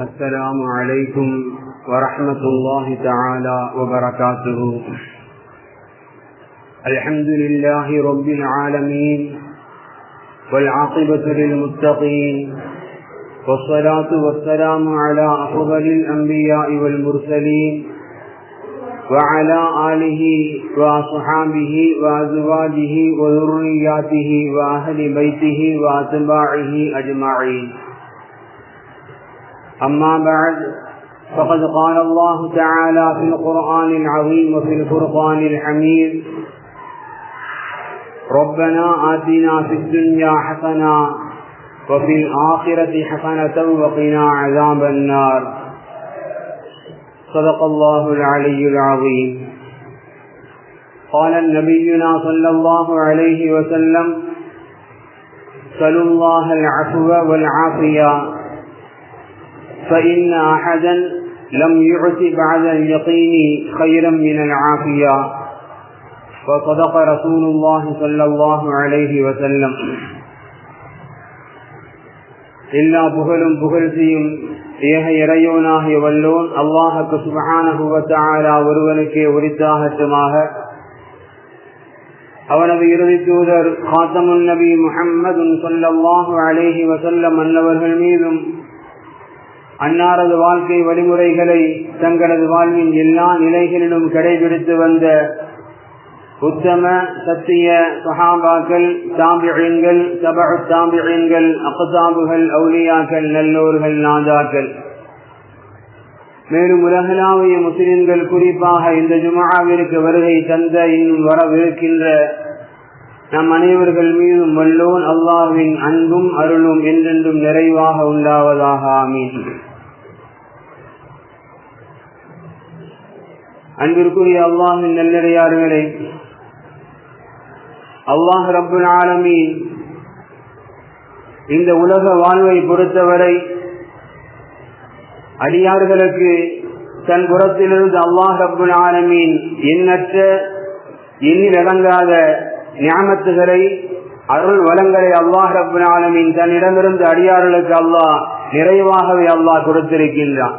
السلام عليكم ورحمة الله تعالى وبركاته. الحمد لله رب العالمين والعاقبة للمتقين والصلاة والسلام على أفضل الأنبياء والمرسلين وعلى آله وصحابه وأزواجه وذرياته وأهل بيته وأتباعه أجمعين. أما بعد فقد قال الله تعالى في القرآن العظيم وفي الفرقان الحميد ربنا آتنا في الدنيا حسنة وفي الآخرة حسنة وقنا عذاب النار. صدق الله العلي العظيم. قال النبينا صلى الله عليه وسلم سلوا الله العفو والعافية فإن أحدا لم يعط بعد اليقين خيرا من العافية وصدق رسول الله صلى الله عليه وسلم எல்லா புகழும் புகழ்ச்சியும் ஏக இறையோனாகிய வல்லோன் அல்லாஹுக்கு சுபகானகுவத்தாலா ஒருவனுக்கே உரித்தாகட்டுமாக அவனது இறுதி தூதர் காத்தமுன் நபி முஹம்மது சொல்லல்லாஹு அலேஹி வசல்லம் அன்னவர்கள் மீதும் அன்னாரது வாழ்க்கை வழிமுறைகளை தங்களது வாழ்வின் எல்லா நிலைகளிலும் கடைபிடித்து வந்த உத்தம சத்திய சஹாபாக்கள் தாம்பியங்கள் சபு தாம்பியங்கள் அக்கதாபுகள் அவுலியாக்கள் நல்லோர்கள் நாதாக்கள் மேலும் உலகளாவிய முஸ்லிம்கள் குறிப்பாக இந்த ஜுமாவிற்கு வருகை தந்த இன்னும் வரவிருக்கின்ற நம் அனைவர்கள் மீதும் வல்லோன் அல்லாவின் அன்பும் அருளும் என்றென்றும் நிறைவாக உண்டாவதாக ஆமீன். அன்பிற்குரிய அல்லாஹின் நல்லடையார்களே அல்லாஹ் ரபுல் ஆலமீன் இந்த உலக வாழ்வை பொறுத்தவரை அடியார்களுக்கு தன் புறத்திலிருந்து அல்லாஹ் ரபுல் ஆலமீன் எண்ணற்ற எண்ணில் அடங்காத ஞாபகத்துகளை அருள் வளங்களை அல்லாஹ் ரபுல் ஆலமீன் தன்னிடமிருந்து அடியார்களுக்கு அல்லாஹ் நிறைவாகவே அல்லாஹ் கொடுத்திருக்கின்றான்.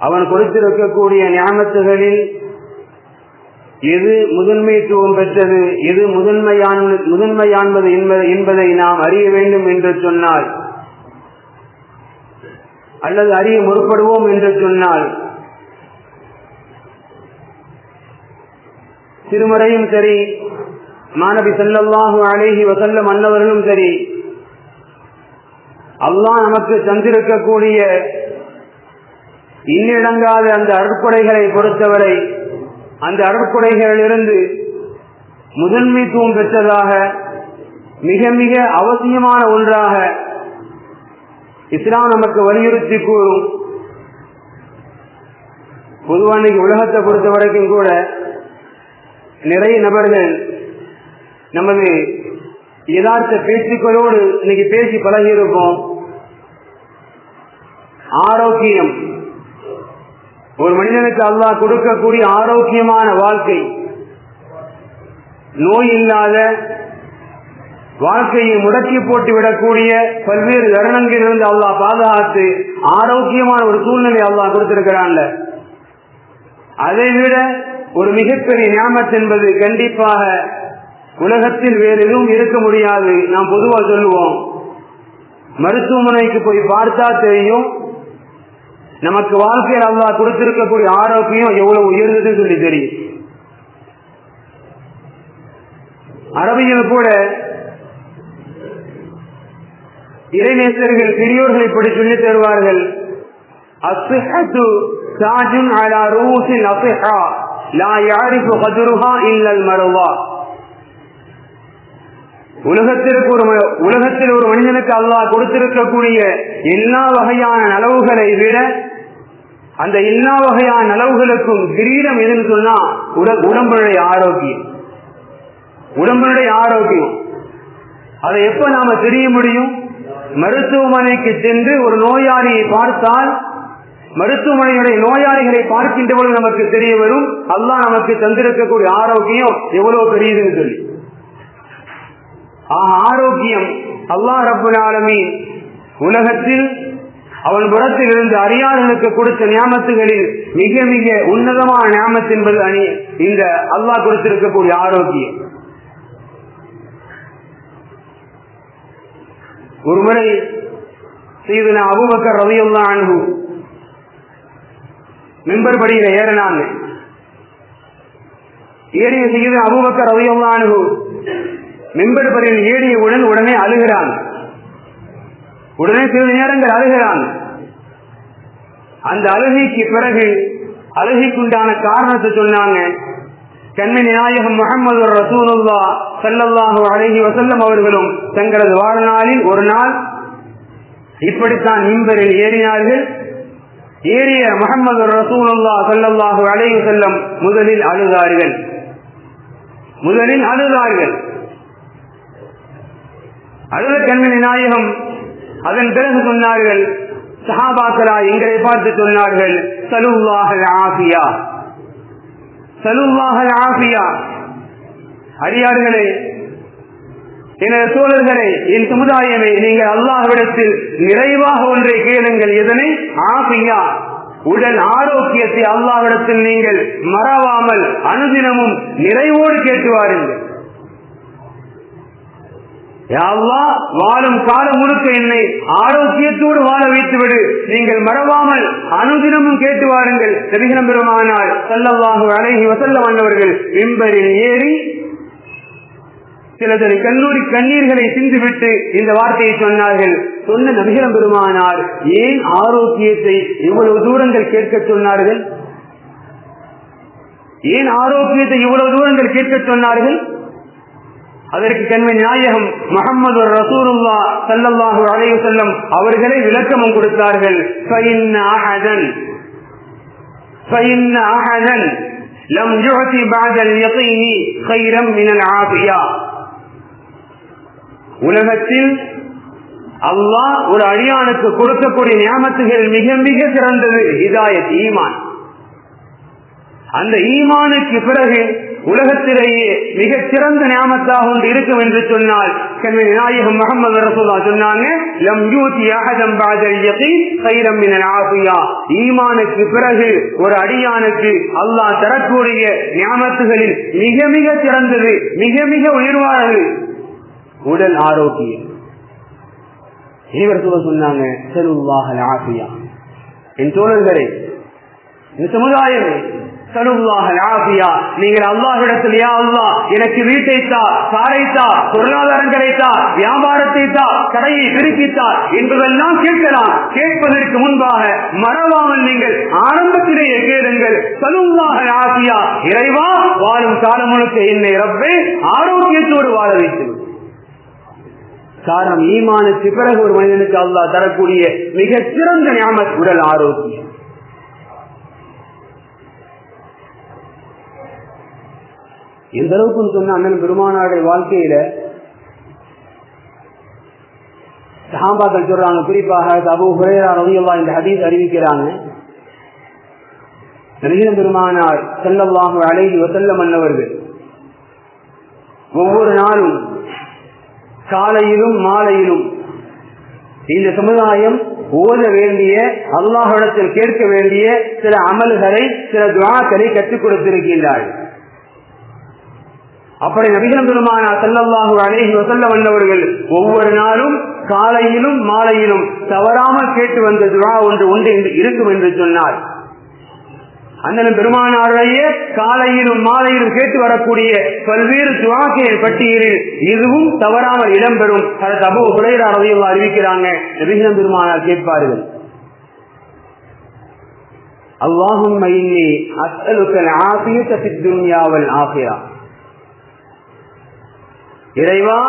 அவன் கொடுத்திருக்கக்கூடிய ஞாபகத்துகளில் எது முதன்மைத்துவம் பெற்றது எது முதன்மையான முதன்மையானது என்பதை நாம் அறிய வேண்டும் என்று சொன்னால் அல்லது அறிய முற்படுவோம் என்று சொன்னால் திருமுறையும் சரி மாணவி செல்லல்லாஹு அழகி வசல்ல மன்னவர்களும் சரி அல்லாஹ் நமக்கு தந்திருக்கக்கூடிய இன்னிடங்காத அந்த அருட்கொடைகளை பொறுத்தவரை அந்த அருட்கொடைகளிலிருந்து முதன்மைத்துவம் பெற்றதாக மிக மிக அவசியமான ஒன்றாக இஸ்லாம் நமக்கு வலியுறுத்தி கூறும் பொதுவாக உலகத்தை பொறுத்த வரைக்கும் கூட நிறைய நபர்கள் நமது யதார்த்த பேச்சுக்களோடு இன்னைக்கு பேசி பழகி இருப்போம் ஆரோக்கியம் ஒரு மனிதனுக்கு அல்லாஹ் கொடுக்கக்கூடிய ஆரோக்கியமான வாழ்க்கை. நோய் இல்லாத வாழ்க்கையை முடக்கி போட்டு விடக்கூடிய பல்வேறு தருணங்களிலிருந்து அல்லாஹ் பாதுகாத்து ஆரோக்கியமான ஒரு சூழ்நிலை அல்லாஹ் கொடுத்திருக்கிறான்ல. அதை விட ஒரு மிகப்பெரிய ஞாபகம் என்பது கண்டிப்பாக உலகத்தில் வேறு எதுவும் இருக்க முடியாது. நாம் பொதுவாக சொல்லுவோம். மருத்துவமனைக்கு போய் பார்த்தா தெரியும். நமக்கு வாழ்க்கையில் அல்லா கொடுத்திருக்கக்கூடிய ஆரோக்கியம் எவ்வளவு உயர்ந்ததுன்னு சொல்லி தெரியும். அரபியில் கூட இறைநேசர்கள் பெரியோர்கள் இப்படி சொல்லி தருவார்கள். அசுஹத்து சாஜுன் அலா ரூசில் அசுஹா லா யாரிஃபு கதுருஹா இல்லல் மருவா. உலகத்திற்கு ஒரு உலகத்தில் ஒரு மனிதனுக்கு அல்லாஹ் கொடுத்திருக்கக்கூடிய எல்லா வகையான நலவுகளை விட அந்த எல்லா வகையான நலவுகளுக்கும் கிரீடம் எதுன்னு சொன்னா உடம்புடைய ஆரோக்கியம். உடம்புடைய ஆரோக்கியம். அதை எப்ப நாம தெரிய முடியும்? மருத்துவமனைக்கு சென்று ஒரு நோயாளியை பார்த்தால் மருத்துவமனையுடைய நோயாளிகளை பார்க்கின்ற பொழுது நமக்கு தெரிய வரும் அல்லா நமக்கு தந்திருக்கக்கூடிய ஆரோக்கியம் எவ்வளவு பெரியதுன்னு சொல்லி. ஆரோக்கியம் அல்லாஹ் ரபுல் உலகத்தில் அவன் புறத்தில் இருந்து அறியாளர்களுக்கு கொடுத்த நியமத்துகளில் மிக மிக உன்னதமான நியமத்து என்பது அணி இந்த அல்லாஹ் கொடுத்திருக்கக்கூடிய ஆரோக்கியம். ஒருமுறை செய்தன அபுபக்கர் ரவியுல்லா அன்பு மெம்பர் படியில ஏறினாங்க. ஏறிய செய்த அபுபக்கர் ரவியுல்லா அன்பு மெம்பர் படியில் ஏறியவுடன் உடனே அழுகிறாங்க. உடனே சில நேரங்கள் அழுகிறாங்க அந்த அழுகைக்கு பிறகு அழுகைக்குண்டான காரணத்தை சொன்னாங்க. கண்மணி நாயகம் முகமது ரசூலுல்லா சல்லல்லாஹு அழகி வசல்லம் அவர்களும் தங்களது வாழ்நாளில் ஒரு நாள் இப்படித்தான் மிம்பரில் ஏறினார்கள். ஏறிய முகமது ரசூலுல்லா சல்லல்லாஹு அழகி செல்லம் முதலில் அழுதார்கள். முதலில் அழுதார்கள். அழுத கண்மணி நாயகம் அதன் பிறகு சொன்னார்கள் சஹாபாக்களா எங்களை பார்த்து சொன்னார்கள் சலுவாக ஆசியா சலுவாக ஆசியா அடியார்களே எனது சோழர்களே என் சமுதாயமே நீங்கள் அல்லாஹ்விடத்தில் நிறைவாக ஒன்றை கேளுங்கள். எதனை? ஆசியா உடல் ஆரோக்கியத்தை அல்லாஹ்விடத்தில் நீங்கள் மறவாமல் அனுதினமும் நிறைவோடு கேட்டு வாருங்கள். வாழும் காலம் முழுக்க என்னை ஆரோக்கியத்தோடு வாழ வைத்துவிடு. நீங்கள் மறவாமல் அனுதினமும் கேட்டு வாருங்கள். நபிகரம் பெருமானால் சல்லல்லாஹு அழகி வசல்ல வந்தவர்கள் விம்பரில் ஏறி சிலது கல்லூரி கண்ணீர்களை சிந்துவிட்டு இந்த வார்த்தையை சொன்னார்கள். சொன்ன நபிகரம் பெருமானார் ஏன் ஆரோக்கியத்தை இவ்வளவு தூரங்கள் கேட்க சொன்னார்கள்? ஏன் ஆரோக்கியத்தை இவ்வளவு தூரங்கள் கேட்க சொன்னார்கள்? அதற்கு கண்மை நாயகம் முகமது ரசூலுல்லா சல்லல்லாஹு அலைஹி வஸல்லம் அவர்களை விளக்கமும் கொடுத்தார்கள் فإن أحدا فإن أحدا لم يعطي بعد اليقين خيرا من العافية உலகத்தில் அல்லாஹ் ஒரு அடியானுக்கு கொடுக்கக்கூடிய ஞாபகத்துகள் மிக மிக சிறந்தது இதாயத் ஈமான் அந்த ஈமானுக்கு பிறகு உலகத்திலேயே மிக சிறந்த ஞாபகத்தாக ஒன்று இருக்கும் என்று சொன்னால் நாயகம் முகமது ரசூலா சொன்னாங்க லம் யூதி அஹதம் பாதல் யகீன் கைரம் மினல் ஆஃபியா. ஈமானுக்கு பிறகு ஒரு அடியானுக்கு அல்லாஹ் தரக்கூடிய ஞாபகத்துகளில் மிக மிக சிறந்தது மிக மிக உயர்வானது. உடல் ஆரோக்கியம். சொன்னாங்க செல்வாக ஆசியா என் தோழர்களே இந்த சமுதாயமே நீங்கள் அல்லாஹிடத்தில் யா அல்லா எனக்கு வீட்டை தா காரை தா பொருளாதாரங்களை தா வியாபாரத்தை தா கடையை பெருக்கித்தார் என்பதெல்லாம் கேட்கலாம். கேட்பதற்கு முன்பாக மறவாமல் நீங்கள் ஆரம்பத்திலேயே கேளுங்கள் சலுவாக ஆசியா இறைவா வாழும் காலமுழுக்க என்னை ரப்பே ஆரோக்கியத்தோடு வாழ வைத்து காரணம் ஈமானுக்கு பிறகு ஒரு மனிதனுக்கு அல்லா தரக்கூடிய மிகச் சிறந்த ஞாபக உடல் ஆரோக்கியம். எந்த அளவுக்கு சொன்ன அண்ணன் பெருமானாருடைய வாழ்க்கையில சஹாபாக்கள் சொல்றாங்க குறிப்பாக அபு ஹுரேரா ரவியல்லா இந்த ஹதீஸ் அறிவிக்கிறாங்க. நரீன பெருமானார் செல்லவாக அழகி வசல்ல மன்னவர்கள் ஒவ்வொரு நாளும் காலையிலும் மாலையிலும் இந்த சமுதாயம் ஓத வேண்டிய அல்லாஹிடத்தில் கேட்க வேண்டிய சில அமல்களை சில துவாக்களை கற்றுக் கொடுத்திருக்கின்றார்கள். அப்படி நபிகள் பெருமானா செல்லல்லாஹு அழகி வசல்ல வந்தவர்கள் ஒவ்வொரு நாளும் காலையிலும் மாலையிலும் தவறாமல் கேட்டு வந்த துவா ஒன்று உண்டு என்று இருக்கும் என்று சொன்னார். அண்ணன் பெருமானாரையே காலையிலும் மாலையிலும் கேட்டு வரக்கூடிய பல்வேறு துவாக்கையின் பட்டியலில் இதுவும் தவறாமல் இடம்பெறும். அதை தபு குறையரா ரவியல்லா அறிவிக்கிறாங்க நபிகம் பெருமானார் கேட்பார்கள். அல்லாஹும் அஸ்அலுக்கல் ஆசியத்த ஃபித் துன்யாவல் ஆசியா இறைவா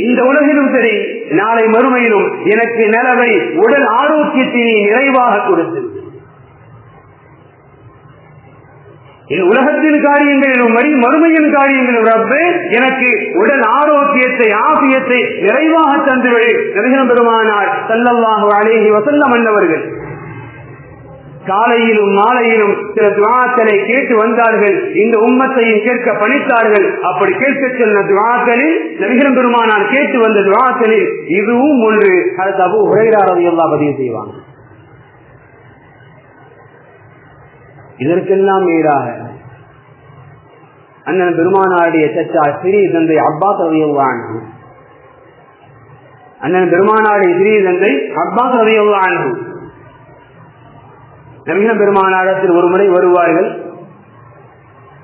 இந்த உலகிலும் சரி நாளை மறுமையிலும் எனக்கு நிலவை உடல் ஆரோக்கியத்தை நீ நிறைவாக கொடுத்து. என் உலகத்தின் காரியங்களிலும் வரி மறுமையின் காரியங்களிலும் ரப்பே எனக்கு உடல் ஆரோக்கியத்தை ஆசியத்தை நிறைவாக தந்துவிடு நபிகம் பெருமானார் சல்லல்லாஹு அலேஹி வசல்லம் மன்னவர்கள் காலையிலும் மாலையிலும் சில துவாக்களை கேட்டு வந்தார்கள். இந்த உம்மத்தையும் கேட்க பணித்தார்கள். அப்படி கேட்க சொன்ன துவாக்களில் நபிகள் பெருமானால் கேட்டு வந்த துவாக்களில் இதுவும் ஒன்று. அது அபு உரையாரதை எல்லாம் பதிவு செய்வாங்க. இதற்கெல்லாம் ஈடாக அண்ணன் பெருமானாருடைய சச்சா சிறிய தந்தை அப்பா ரவியல்லான் அண்ணன் பெருமானாருடைய சிறிய தந்தை அப்பா ரவியல்லான் நபிகள் பெருமானாரத்தில் ஒரு முறை வருவார்கள்.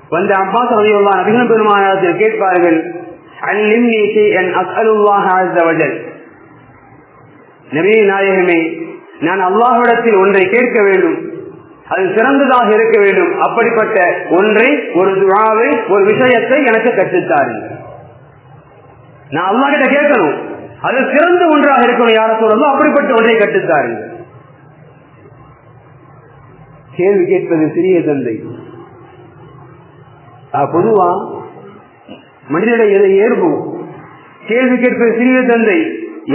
வந்த அப்பாஸ் ரவியல்லா நவீன பெருமானாரத்தில் கேட்பார்கள் அல்லிம்னி நாயகமே நான் அல்லாஹிடத்தில் ஒன்றை கேட்க வேண்டும். அது சிறந்ததாக இருக்க வேண்டும். அப்படிப்பட்ட ஒன்றை ஒரு துழாவை ஒரு விஷயத்தை எனக்கு கற்றுத்தாருங்கள் நான் அல்லா கிட்ட கேட்கணும். அது சிறந்த ஒன்றாக இருக்கணும் யார சொல்லணும் அப்படிப்பட்ட ஒன்றை கற்றுத்தாருங்க. கேள்வி கேட்பது சிறிய தந்தை. பொதுவா மனிதனுடைய இயல்பு கேள்வி கேட்பது சிறிய தந்தை.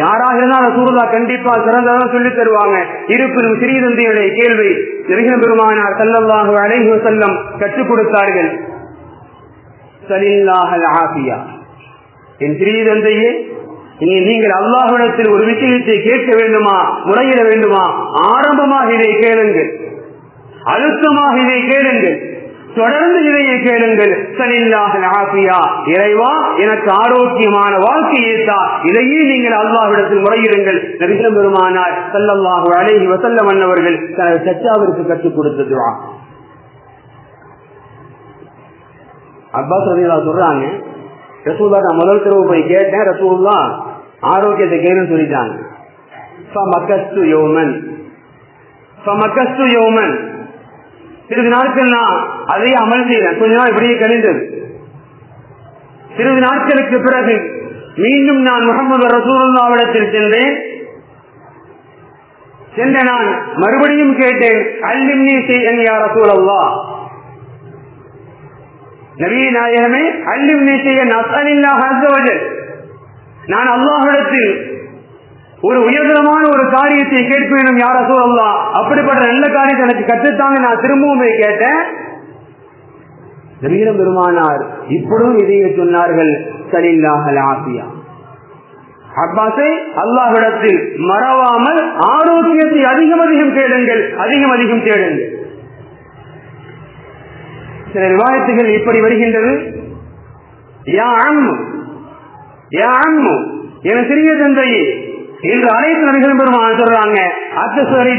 யாராக இருந்தாலும் சூழலா கண்டிப்பா சிறந்ததாக சொல்லித் தருவாங்க. இருப்பினும் சிறிய தந்தையுடைய கேள்வி நெருங்கின பெருமானார் செல்லல்லாக அழகி செல்லம் கற்றுக் கொடுத்தார்கள். சலில்லாஹல் ஆசியா என் சிறிய தந்தையே இனி நீங்கள் அல்லாஹிடத்தில் ஒரு விஷயத்தை கேட்க வேண்டுமா முறையிட வேண்டுமா? ஆரம்பமாக இதை கேளுங்கள். அழுத்தமாக இதை கேளுங்கள். தொடர்ந்து இதையை கேளுங்கள். சலில்லாஹ் ஆசியா இறைவா எனக்கு ஆரோக்கியமான வாழ்க்கையை தான் இதையே நீங்கள் அல்லாஹிடத்தில் முறையிடுங்கள். நபிகள் பெருமானார் சல்லல்லாஹு அழகி வசல்ல மன்னவர்கள் தனது சச்சாவிற்கு கற்றுக் கொடுத்ததுவா அப்பாஸ் ரவிலா சொல்றாங்க ரசூல்லா நான் முதல் தடவை போய் கேட்டேன் ரசூல்லா ஆரோக்கியத்தை கேளுன்னு சொல்லிட்டாங்க. யோமன். யோமன். சிறிது நாட்கள் நான் அதையே அமல் செய்தேன். கொஞ்ச நாள் இப்படியே கழிந்தது. சிறிது நாட்களுக்கு பிறகு மீண்டும் நான் முகமது ரசூல்லாவிடத்தில் சென்றேன். சென்ற நான் மறுபடியும் கேட்டேன் அல்லிம்னி செய்ய யார் ரசூலல்லா நவீ நாயகமே அல்லிம்னி செய்ய நசனில்லா ஹஸ்வஜல் நான் அல்லாஹிடத்தில் ஒரு உயர்தரமான ஒரு காரியத்தை கேட்க வேண்டும் யார சொல்லலாம் அப்படிப்பட்ட நல்ல காரியத்தை எனக்கு கற்றுத்தாங்க நான் திரும்பவும் போய் கேட்டேன். நவீன பெருமானார் இப்பொழுதும் இதையே சொன்னார்கள் சரில்லாஹல் ஆசியா அப்பாசை அல்லாஹிடத்தில் மறவாமல் ஆரோக்கியத்தை அதிகம் அதிகம் கேடுங்கள் அதிகம் அதிகம் தேடுங்கள். சில விவாதத்துகள் இப்படி வருகின்றது. யா அம்மு யா அம்மு என சிறிய தந்தையே என்று அனைத்து நபிகளும் பெருமான சொல்றாங்க. அத்தசரி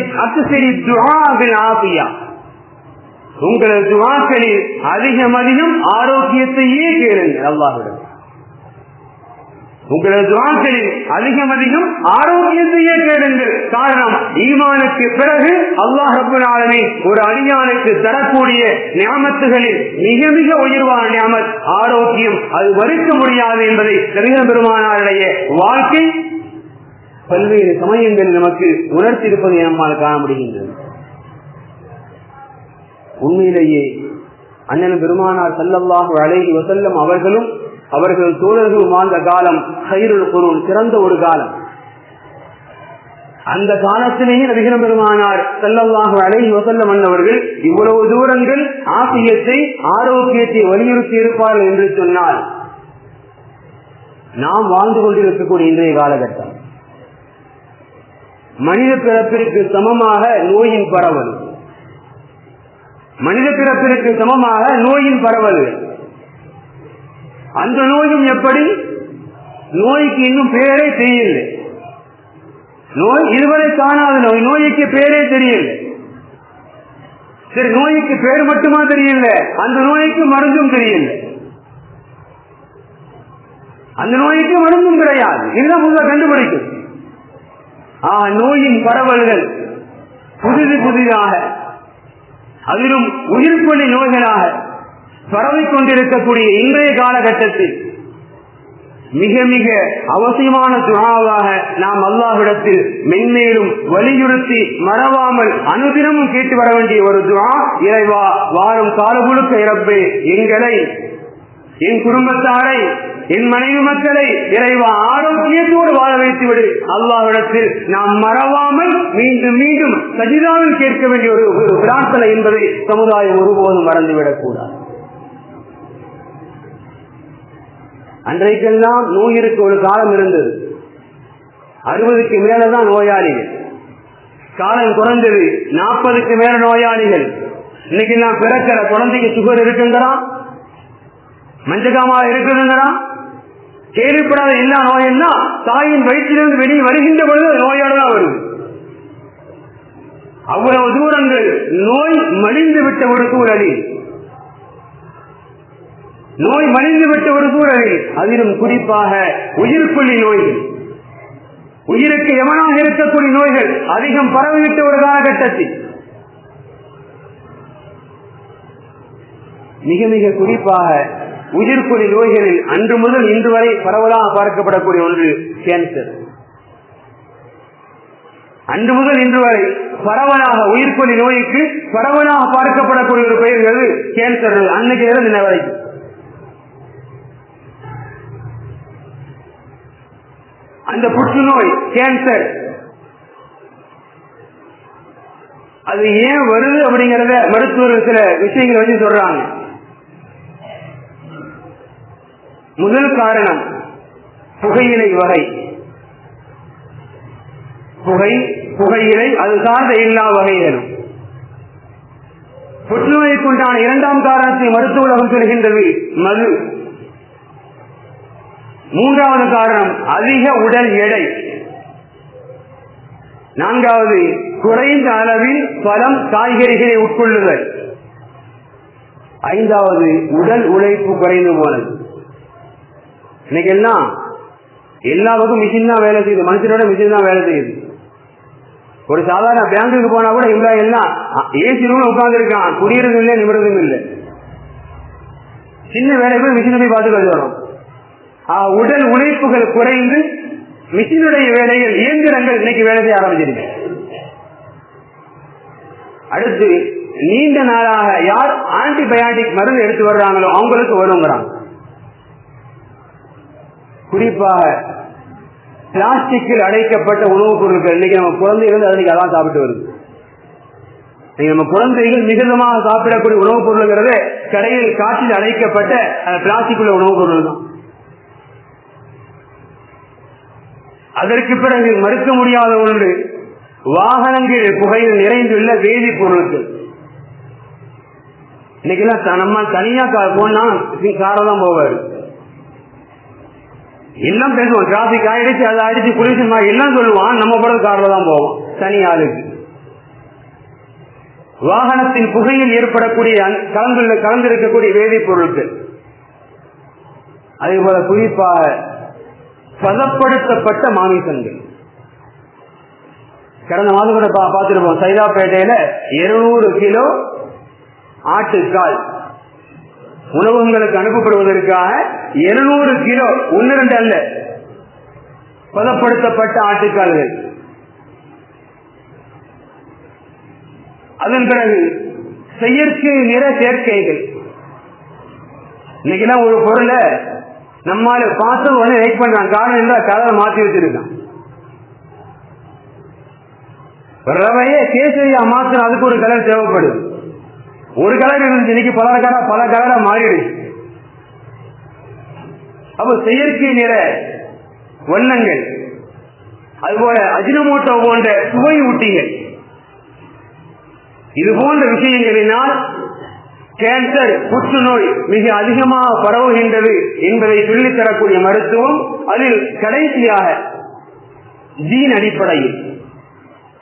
உங்களது துவாக்களில் அதிகம் அதிகம் ஆரோக்கியத்தையே கேளுங்கள் அல்லாஹிடம் உங்களது துவாக்களில் அதிகம் அதிகம் ஆரோக்கியத்தையே கேளுங்கள். காரணம் ஈமானுக்கு பிறகு அல்லாஹ் ரபுல்லாலுமே ஒரு அடியானுக்கு தரக்கூடிய ஞாபகத்துகளில் மிக மிக உயர்வான ஞாபகம் ஆரோக்கியம் அது மறுக்க முடியாது என்பதை நபிகள் பெருமானாருடைய வாழ்க்கை பல்வேறு சமயங்கள் நமக்கு உணர்த்தியிருப்பதை நம்மால் காண முடிகின்றது. உண்மையிலேயே அண்ணன் பெருமானார் சல்லல்லாஹு அழகி வசல்லம் அவர்களும் அவர்கள் தோழர்களும் வாழ்ந்த காலம் கயிறு பொருள் சிறந்த ஒரு காலம். அந்த காலத்திலேயே நபிகரம் பெருமானார் செல்லவாக அழகி வசல்லம் அண்ணவர்கள் இவ்வளவு தூரங்கள் ஆசியத்தை ஆரோக்கியத்தை வலியுறுத்தி இருப்பார்கள் என்று சொன்னால் நாம் வாழ்ந்து கொண்டிருக்கக்கூடிய இன்றைய காலகட்டம். மனித பிறப்பிற்கு சமமாக நோயின் பரவல். மனித பிறப்பிற்கு சமமாக நோயின் பரவல். அந்த நோயும் எப்படி? நோய்க்கு இன்னும் பேரே தெரியல நோய் இதுவரை காணாத நோய். நோய்க்கு பேரே தெரியல சரி நோய்க்கு பேர் மட்டுமா தெரியல அந்த நோய்க்கு மருந்தும் தெரியல அந்த நோய்க்கு மருந்தும் கிடையாது. இதுதான் முதல்ல கண்டுபிடிக்கும் ஆ நோயின் பரவல்கள் புதிது புதிதாக அதிலும் உயிர்ப்பொலி நோய்களாக பரவிக் கொண்டிருக்கக்கூடிய இன்றைய காலகட்டத்தில் மிக மிக அவசியமான துணாவாக நாம் அல்லாஹிடத்தில் மென்மேலும் வலியுறுத்தி மறவாமல் அனுதினமும் கேட்டு வர வேண்டிய ஒரு துணா இறைவா வாரும் காலகுழுக்க இறப்பே எங்களை என் குடும்பத்தாரை என் மனைவி மக்களை இறைவா ஆரோக்கியத்தோடு வாழ வைத்து விடு அல்லாவிடத்தில் நாம் மறவாமல் மீண்டும் மீண்டும் சஜிதாவில் கேட்க வேண்டிய ஒரு ஒரு பிரார்த்தனை என்பதை சமுதாயம் ஒருபோதும் மறந்துவிடக் கூடாது அன்றைக்கெல்லாம் நோயிற்கு ஒரு காலம் இருந்தது. அறுபதுக்கு மேலதான் நோயாளிகள். காலம் குறைந்தது நாற்பதுக்கு மேல நோயாளிகள். இன்னைக்கு நான் பிறக்கிற குழந்தைக்கு சுகர் இருக்குங்கிறான். மஞ்சகாமா இருக்குதுங்கிறான் கேள்விப்படாத எல்லா நோயம்னா தாயின் வயிற்றிலிருந்து வெளியே வருகின்ற பொழுது அது நோயோட தான் வருது. அவ்வளவு தூரங்கள் நோய் மலிந்து விட்ட ஒரு சூழலில். நோய் மலிந்து விட்ட ஒரு சூழலில். அதிலும் குறிப்பாக உயிர்ப்புள்ளி நோய்கள் உயிருக்கு எவனாக இருக்கக்கூடிய நோய்கள் அதிகம் பரவிவிட்ட ஒரு காலகட்டத்தில். மிக மிக குறிப்பாக உயிர்ப்புலி நோய்களில் அன்று முதல் இன்று வரை பரவலாக பார்க்கப்படக்கூடிய ஒன்று கேன்சர் அன்று முதல் இன்று வரை பரவலாக உயிர்ப்புலி நோய்க்கு பரவலாக பார்க்கப்படக்கூடிய ஒரு பெயர்கள் கேன்சர் நோய். அன்னைக்கு இருந்து இன்ன வரைக்கும் அந்த புற்றுநோய் கேன்சர் அது ஏன் வருது அப்படிங்கறத மருத்துவர்கள் சில விஷயங்களை வச்சு சொல்றாங்க. முதல் காரணம் புகையிலை வகை. புகை புகையிலை அது சார்ந்த எல்லா வகைகளும். புற்றுநோய்க்குண்டான இரண்டாம் காரணத்தை மருத்துவ உலகம் சொல்கின்றது மது. மூன்றாவது காரணம் அதிக உடல் எடை. நான்காவது குறைந்த அளவில் பழம் காய்கறிகளை உட்கொள்ளுதல். ஐந்தாவது உடல் உழைப்பு குறைந்து போனது. இன்னைக்கு எல்லாம் எல்லா பக்கம் மிஷின் தான் வேலை செய்யுது. மனுஷனோட மிஷின் தான் வேலை செய்யுது. ஒரு சாதாரண பேங்குக்கு போனா கூட இவ்வளவு எல்லாம் ஏசி ரூம்ல உட்கார்ந்து இருக்கான் குடியரசும் இல்லை நிமிடதும் இல்லை. சின்ன வேலை கூட மிஷினை போய் பார்த்து வரும். உடல் உழைப்புகள் குறைந்து மிஷினுடைய வேலைகள் இயந்திரங்கள் இன்னைக்கு வேலை செய்ய ஆரம்பிச்சிருக்கு. அடுத்து நீண்ட நாளாக யார் ஆன்டிபயாட்டிக் மருந்து எடுத்து வர்றாங்களோ அவங்களுக்கு வருங்கிறாங்க குறிப்பாக பிளாஸ்டிக்கில் அடைக்கப்பட்ட உணவுப் பொருட்கள் இன்னைக்கு நம்ம குழந்தைகள் அதுக்கு அதான் சாப்பிட்டு வருது. நம்ம குழந்தைகள் மிகுதமாக சாப்பிடக்கூடிய உணவுப் பொருள்ங்கிறது கடையில் காற்றில் அடைக்கப்பட்ட பிளாஸ்டிக் உள்ள உணவுப் பொருள் தான். அதற்கு பிறகு மறுக்க முடியாத ஒன்று வாகனங்கள் புகையில் நிறைந்துள்ள வேதிப்பொருட்கள் இன்னைக்கெல்லாம் நம்ம தனியா போனா காரை தான் போவாரு. எல்லாம் பேசுவோம். டிராபிக் ஆயிடுச்சு அது ஆயிடுச்சு புலிஸ் எல்லாம் சொல்லுவான் நம்ம படம் காரில் தான் போவோம். தனி ஆளுக்கு வாகனத்தின் புகையில் ஏற்படக்கூடிய கலந்துள்ள கலந்திருக்கக்கூடிய வேதிப்பொருட்கள். அதே போல குறிப்பாக பதப்படுத்தப்பட்ட மாமிசங்கள். கடந்த மாதம் கூட பார்த்துருப்போம். சைதாப்பேட்டையில இருநூறு கிலோ ஆட்டுக்கால் உணவுங்களுக்கு அனுப்பப்படுவதற்காக இருநூறு கிலோ ஒன்னு ரெண்டு அல்ல. பதப்படுத்தப்பட்ட ஆட்டுக்கால்கள். அதன் பிறகு செயற்கை நிற சேர்க்கைகள் இன்னைக்கெல்லாம் ஒரு பொருளை நம்மால பார்த்து உடனே வெயிட் பண்றான். காரணம் என்ன? கலரை மாத்தி வச்சிருக்கான். ரவையே கேசரியா மாத்திரம் அதுக்கு ஒரு கலர் தேவைப்படுது. ஒரு கலர் இருந்துச்சு இன்னைக்கு பல கலர் பல கலரா மாறிடுச்சு அப்ப செயற்கை நிற வண்ணங்கள் அதுபோல அஜினமோட்டோ போன்ற சுவை ஊட்டிகள். இது போன்ற விஷயங்களினால் கேன்சர் புற்றுநோய் மிக அதிகமாக பரவுகின்றது என்பதை சொல்லித் தரக்கூடிய மருத்துவம் அதில் கடைசியாக ஜீன் அடிப்படையில்.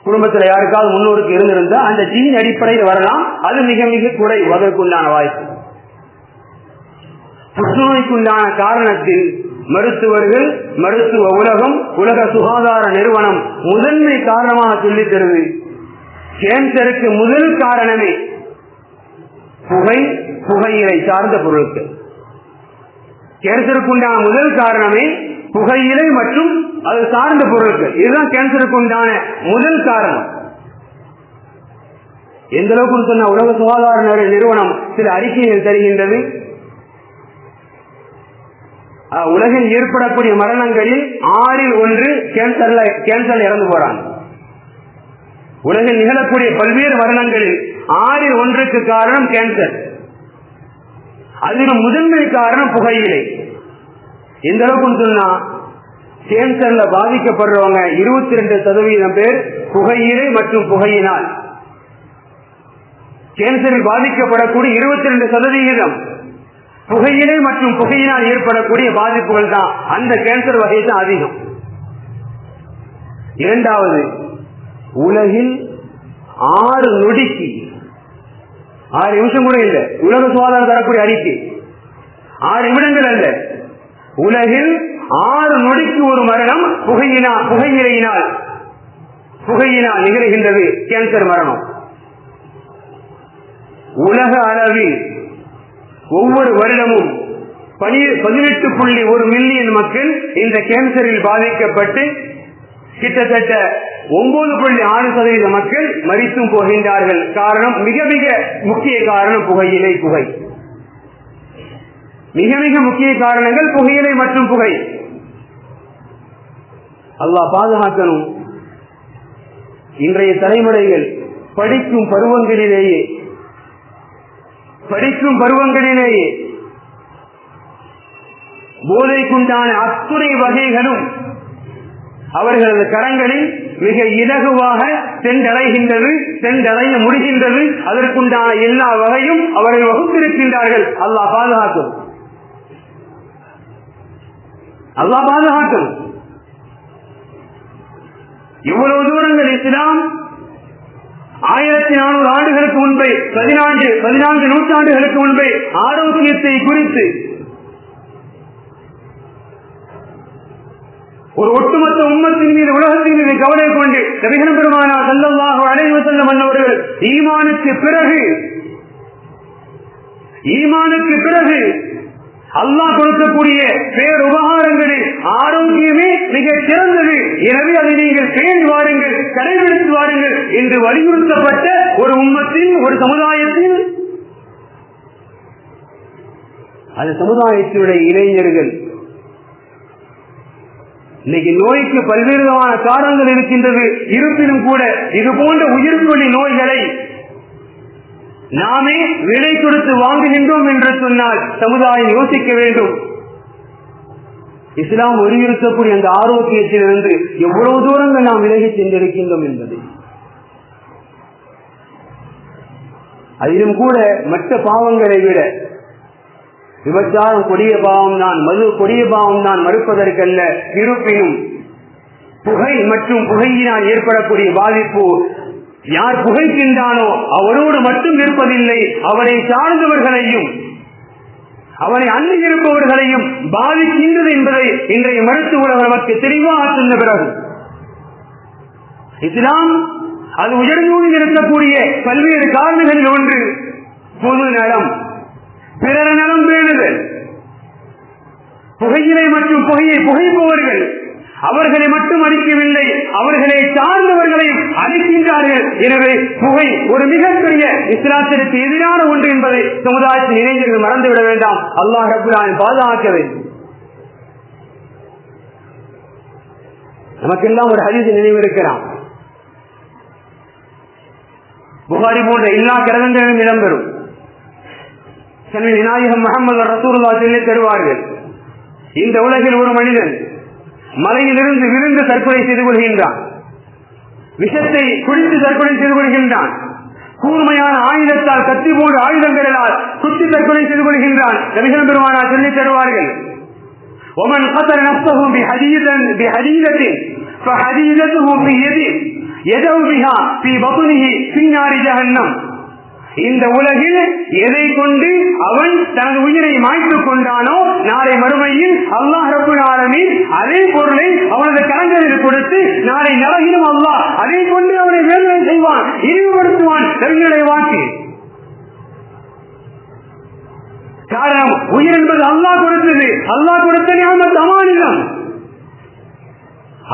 குடும்பத்தில் யாருக்காவது முன்னோருக்கு இருந்திருந்தா அந்த ஜீன் அடிப்படையில் வரலாம். அது மிக மிக குறைவு அதற்குண்டான வாய்ப்பு. புற்றுநோய்க்குண்டான காரணத்தில் மருத்துவர்கள் மருத்துவ உலகம் உலக சுகாதார நிறுவனம் முதன்மை காரணமாக சொல்லித் தருது கேன்சருக்கு முதல் காரணமே புகை புகையிலை சார்ந்த பொருட்கள். கேன்சருக்குண்டான முதல் காரணமே புகையிலை மற்றும் அது சார்ந்த பொருட்கள். இதுதான் கேன்சருக்கு உண்டான முதல் காரணம். எந்த அளவுக்கு சொன்ன உலக சுகாதார நிறுவனம் சில அறிக்கைகள் தருகின்றது உலகில் ஏற்படக்கூடிய மரணங்களில் ஆறில் ஒன்று கேன்சர்ல கேன்சர் இறந்து போறாங்க. உலகில் நிகழக்கூடிய பல்வேறு மரணங்களில் ஆறில் ஒன்றுக்கு காரணம் கேன்சர் அதிலும் முதன்மை காரணம் புகையிலை. எந்த அளவுக்கு சொன்னா கேன்சர்ல பாதிக்கப்படுறவங்க இருபத்தி ரெண்டு சதவீதம் பேர் புகையிலை மற்றும் புகையினால். கேன்சரில் பாதிக்கப்படக்கூடிய இருபத்தி ரெண்டு சதவிகிதம் புகையிலை மற்றும் புகையினால் ஏற்படக்கூடிய பாதிப்புகள் தான். அந்த கேன்சர் வகை தான் அதிகம். இரண்டாவது உலகில் ஆறு நொடிக்கு ஆறு நிமிஷம் கூட இல்லை உலக சுகாதாரம் தரக்கூடிய அறிக்கை ஆறு நிமிடங்கள் அல்ல. உலகில் ஆறு நொடிக்கு ஒரு மரணம் புகையினா புகையிலையினால் புகையினால் நிகழ்கின்றது கேன்சர் மரணம். உலக அளவில் ஒவ்வொரு வருடமும் பதினெட்டு புள்ளி ஒரு மில்லியன் மக்கள் இந்த கேன்சரில் பாதிக்கப்பட்டு கிட்டத்தட்ட ஒன்பது புள்ளி ஆறு சதவீத மக்கள் மறித்தும் போகின்றார்கள். காரணம் மிக மிக முக்கிய காரணம் புகையிலை புகை. மிக மிக முக்கிய காரணங்கள் புகையிலை மற்றும் புகை. அல்லாஹ் பாதுகாக்கணும். இன்றைய தலைமுறைகள் படிக்கும் பருவங்களிலேயே படிக்கும் பருவங்களிலேயே போதைக்குண்டான அத்துணை வகைகளும் அவர்களது கரங்களில் மிக இலகுவாக சென்றடைகின்றது சென்றடைய முடிகின்றது. அதற்குண்டான எல்லா வகையும் அவர்கள் வகுத்திருக்கின்றார்கள். அல்லாஹ் பாதுகாக்கும். அல்லாஹ் பாதுகாக்கும். இவ்வளவு தூரங்கள் இஸ்லாம் ஆயிரத்தி நானூறு ஆண்டுகளுக்கு முன்பே பதினான்கு பதினான்கு நூற்றாண்டுகளுக்கு முன்பே ஆரோக்கியத்தை குறித்து ஒரு ஒட்டுமொத்த உம்மத்தின் மீது உலகத்தின் மீது கவலை கொண்டு நபிகள் பெருமானா செல்லவாக அடைவு செல்லும் மன்னவர்கள் ஈமானுக்கு பிறகு ஈமானுக்கு பிறகு அல்லாஹ் கொடுக்கக்கூடிய பேர் உபகாரங்களில் ஆரோக்கியமே மிக சிறந்தது. எனவே அதை நீங்கள் பேணி வாருங்கள் கடைபிடித்து வாருங்கள் என்று வலியுறுத்தப்பட்ட ஒரு உம்மத்தின் ஒரு சமுதாயத்தின் அந்த சமுதாயத்தினுடைய இளைஞர்கள். இன்னைக்கு நோய்க்கு பல்வேறு விதமான காரணங்கள் இருக்கின்றது. இருப்பினும் கூட இது போன்ற உயிர்கொல்லி நோய்களை நாமே விலை கொடுத்து வாங்குகின்றோம் என்று சொன்னால் சமுதாயம் யோசிக்க வேண்டும். இஸ்லாம் வலியுறுத்தக்கூடிய அந்த ஆரோக்கியத்திலிருந்து எவ்வளவு தூரங்கள் நாம் விலகி சென்றிருக்கின்றோம் என்பதை. அதிலும் கூட மற்ற பாவங்களை விட விபச்சாரம் கொடிய பாவம் தான் மது கொடிய பாவம் தான் மறுப்பதற்கல்ல. இருப்பினும் புகை மற்றும் புகையினால் ஏற்படக்கூடிய பாதிப்பு யார் புகைக்கின்றானோ அவரோடு மட்டும் இருப்பதில்லை அவரை சார்ந்தவர்களையும் அவனை அள்ளி இருப்பவர்களையும் பாதிக்கின்றது என்பதை இன்றைய மருத்துவ உலகம் நமக்கு தெளிவாக சொன்ன பிறகு இஸ்லாம் அது உயர்ந்தோடு இருக்கக்கூடிய பல்வேறு காரணங்களில் ஒன்று பொது நலம். பிறர் நலம் பேணுதல். புகையிலை மற்றும் புகையை புகைப்பவர்கள் அவர்களை மட்டும் அடிக்கவில்லை அவர்களை சார்ந்தவர்களையும் அடிக்கின்றார்கள். எனவே புகை ஒரு மிகப்பெரிய இஸ்லாத்திற்கு எதிரான ஒன்று என்பதை சமுதாயத்தின் இளைஞர்கள் மறந்துவிட வேண்டாம். அல்லாஹ் ரபுல்லான் பாதுகாக்க வேண்டும். நமக்கெல்லாம் ஒரு ஹரிசு நினைவிருக்கிறான் புகாரி போன்ற எல்லா கிரகங்களும் இடம்பெறும். சென்னை விநாயகம் முகமது ரசூர்லா சொல்லி தருவார்கள். இந்த உலகில் ஒரு மனிதன் மலையிலிருந்து விருந்து தற்கொலை செய்து கொள்கின்றான் விஷத்தை குடித்து தற்கொலை செய்து கொள்கின்றான் கூர்மையான ஆயுதத்தால் கத்தி போன்ற ஆயுதங்களால் குத்தி தற்கொலை செய்து கொள்கின்றான் நபிகள் பெருமானார் சொல்லித் தருவார்கள் ومن قتل نفسه بحديدة بحديدة فحديدته في يده يدعو بها في بطنه في نار جهنم இந்த உலகில் எதை கொண்டு அவன் தனது உயிரை மாய்த்துக் கொண்டானோ நாளை மறுமையில் அல்லாஹ் ரபுல் ஆலமீன் அதே பொருளை அவனது கரங்களில் கொடுத்து நாளை நலகிலும் அல்லாஹ் அதை கொண்டு அவனை வேதனை செய்வான் இழிவுபடுத்துவான் கவிஞரை வாக்கு காரணம் உயிர் என்பது அல்லாஹ் கொடுத்தது. அல்லாஹ் கொடுத்த ஞாபகம் அமானிதம்.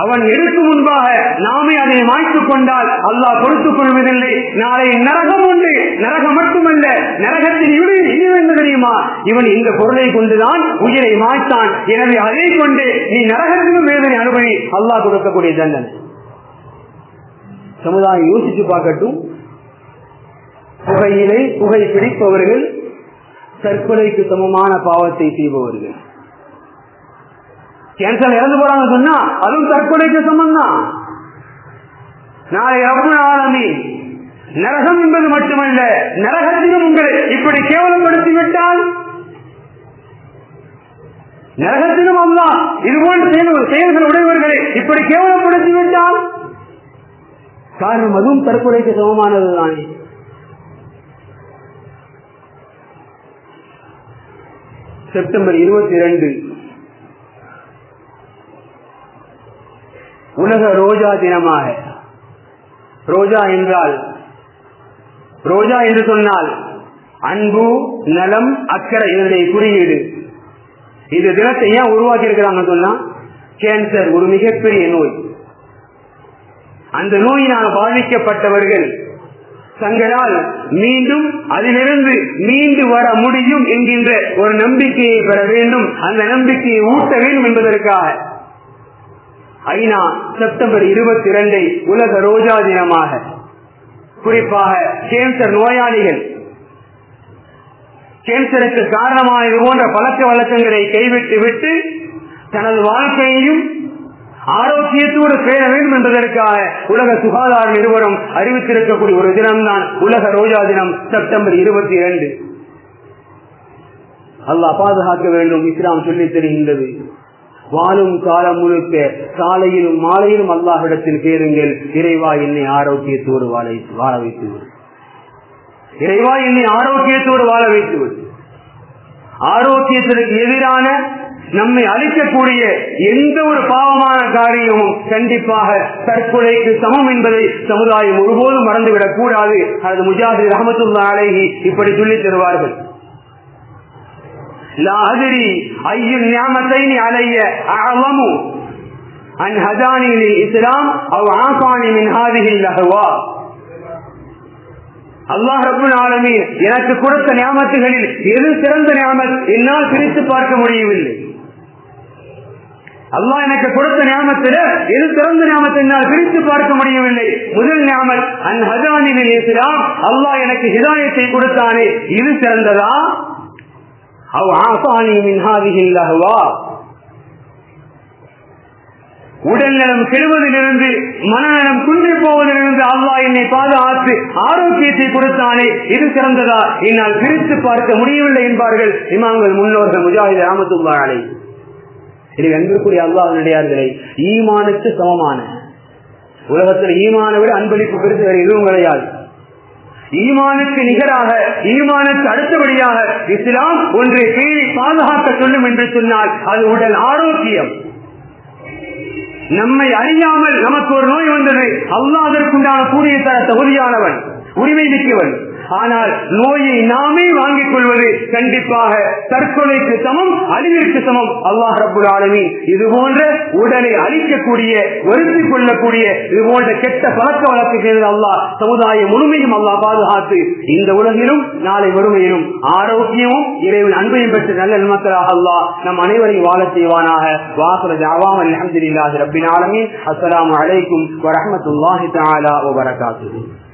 அவன் எடுக்கும் முன்பாக நாமே அதை மாய்த்துக் கொண்டால் அல்லாஹ் கொடுத்துக் கொள்வதில்லை. நாளை நரகம் உண்டு நரகம் மட்டுமல்ல நரகத்தின் இவரு என்ன தெரியுமா? இவன் இந்த பொருளை கொண்டுதான் உயிரை மாய்த்தான். எனவே அதை கொண்டு நீ நரகத்திலும் வேதனை அனுபவி அல்லாஹ் கொடுக்கக்கூடிய தண்டனை சமுதாயம் யோசிச்சு பார்க்கட்டும். புகையிலை புகை பிடிப்பவர்கள் தற்கொலைக்கு சமமான பாவத்தை செய்பவர்கள். கேன்சர் இறந்து போறாங்கன்னு சொன்னா அதுவும் தற்கொலைக்கு சமம் தான் நாளை ரபுல் நரகம் என்பது மட்டுமல்ல நரகத்திலும் உங்களை இப்படி கேவலப்படுத்தி விட்டால் நரகத்திலும் அல்லா இதுபோன்ற செயல்கள் உடையவர்களை இப்படி கேவலப்படுத்தி விட்டால் காரணம் அதுவும் தற்கொலைக்கு சமமானதுதானே. செப்டம்பர் இருபத்தி இரண்டு உலக ரோஜா தினமாக. ரோஜா என்றால் ரோஜா என்று சொன்னால் அன்பு நலம் அக்கறை இதனுடைய குறியீடு. இந்த தினத்தை ஏன் உருவாக்கி இருக்கிறாங்கன்னு சொன்னா கேன்சர் ஒரு மிகப்பெரிய நோய். அந்த நோயினால் பாதிக்கப்பட்டவர்கள் தங்களால் மீண்டும் அதிலிருந்து மீண்டு வர முடியும் என்கின்ற ஒரு நம்பிக்கையை பெற வேண்டும். அந்த நம்பிக்கையை ஊட்ட வேண்டும் என்பதற்காக. ஐநா செப்டம்பர் இருபத்தி இரண்டை உலக ரோஜா தினமாக. குறிப்பாக கேன்சர் நோயாளிகள். கேன்சருக்கு காரணமான இது போன்ற பழக்க வழக்கங்களை கைவிட்டு விட்டு தனது வாழ்க்கையையும் ஆரோக்கியத்தோடு பேர வேண்டும் என்பதற்காக உலக சுகாதார நிறுவனம் அறிவித்திருக்கக்கூடிய ஒரு தினம்தான் உலக ரோஜா தினம் செப்டம்பர் இருபத்தி இரண்டு அல்லாஹ் பாதுகாக்க வேண்டும் இஸ்லாம் சொல்லித் தருகின்றது. வாழும் காலம் முழுக்க காலையிலும் மாலையிலும் அல்லாஹிடத்தில் கேளுங்கள் இறைவா என்னை ஆரோக்கியத்தோடு வாழ வாழ வைத்து இறைவா என்னை ஆரோக்கியத்தோடு வாழ வைத்துவது ஆரோக்கியத்திற்கு எதிரான நம்மை அழிக்கக்கூடிய எந்த ஒரு பாவமான காரியமும் கண்டிப்பாக தற்கொலைக்கு சமம் என்பதை சமுதாயம் ஒருபோதும் மறந்துவிடக் கூடாது. அது முஜாஹித் ரஹமத்துல்லா அழகி இப்படி சொல்லித் தருவார்கள். لا أدري أي النعمتين علي أعظم أن هداني للإسلام أو عافاني من هذه اللهواء அல்லாஹ் ரபுல் ஆலமீன் எனக்கு கொடுத்த ஞாபகத்துகளில் எது சிறந்த ஞாபகம் என்னால் பிரித்து பார்க்க முடியவில்லை அல்லாஹ் எனக்கு கொடுத்த ஞாபகத்தில் எது சிறந்த ஞாபகத்தை என்னால் பிரித்து பார்க்க முடியவில்லை முதல் ஞாபகம் அன் ஹஜானில் இஸ்லாம் அல்லாஹ் எனக்கு ஹிதாயத்தை கொடுத்தானே இது சிறந்ததா அவ் ஆசானி மின் ஹாதிஹி உடல்நலம் கெடுவதிலிருந்து மனநலம் குன்றி போவதிலிருந்து அல்லாஹ் என்னை பாதுகாத்து ஆரோக்கியத்தை கொடுத்தானே இது சிறந்ததா? என்னால் பிரித்து பார்க்க முடியவில்லை என்பார்கள் இமாங்கள் முன்னோர்கள் முஜாஹித் அஹமத்துல்லா இது அன்பிற்குரிய அல்லாஹ் நடிகார்களை ஈமானுக்கு சமமான. உலகத்தில் ஈமான விட அன்பளிப்பு பெருசு வேறு எதுவும் கிடையாது. ஈமானுக்கு நிகராக ஈமானுக்கு அடுத்தபடியாக இஸ்லாம் ஒன்றை கீழே பாதுகாக்க சொல்லும் என்று சொன்னால் அது உடல் ஆரோக்கியம். நம்மை அறியாமல் நமக்கு ஒரு நோய் வந்தது அல்லாதற்குண்டான கூடிய தர தகுதியானவன் உரிமை மிக்கவன். ஆனால் நோயை நாமே வாங்கிக் கொள்வது கண்டிப்பாக தற்கொலைக்கு சமம் அழிவிற்கு சமம். அல்லாஹ் ரபுல் ஆலமி இது போன்ற உடலை அழிக்கக்கூடிய வருத்தி கொள்ளக்கூடிய இது போன்ற கெட்ட பழக்க வழக்குகள் அல்லாஹ். சமுதாயம் முழுமையும் அல்லாஹ் பாதுகாத்து இந்த உலகிலும் நாளை வறுமையிலும் ஆரோக்கியமும் இறைவன் அன்பையும் பெற்று நல்ல மக்களாக அல்லாஹ் நம் அனைவரையும் வாழ செய்வானாக. வாசல ஜாவாம் அலமதுல்லாஹி ரபின் ஆலமீன். அஸ்லாம் அலைக்கும் வரமத்துல்லாஹி தாலா வபரகாத்துஹு.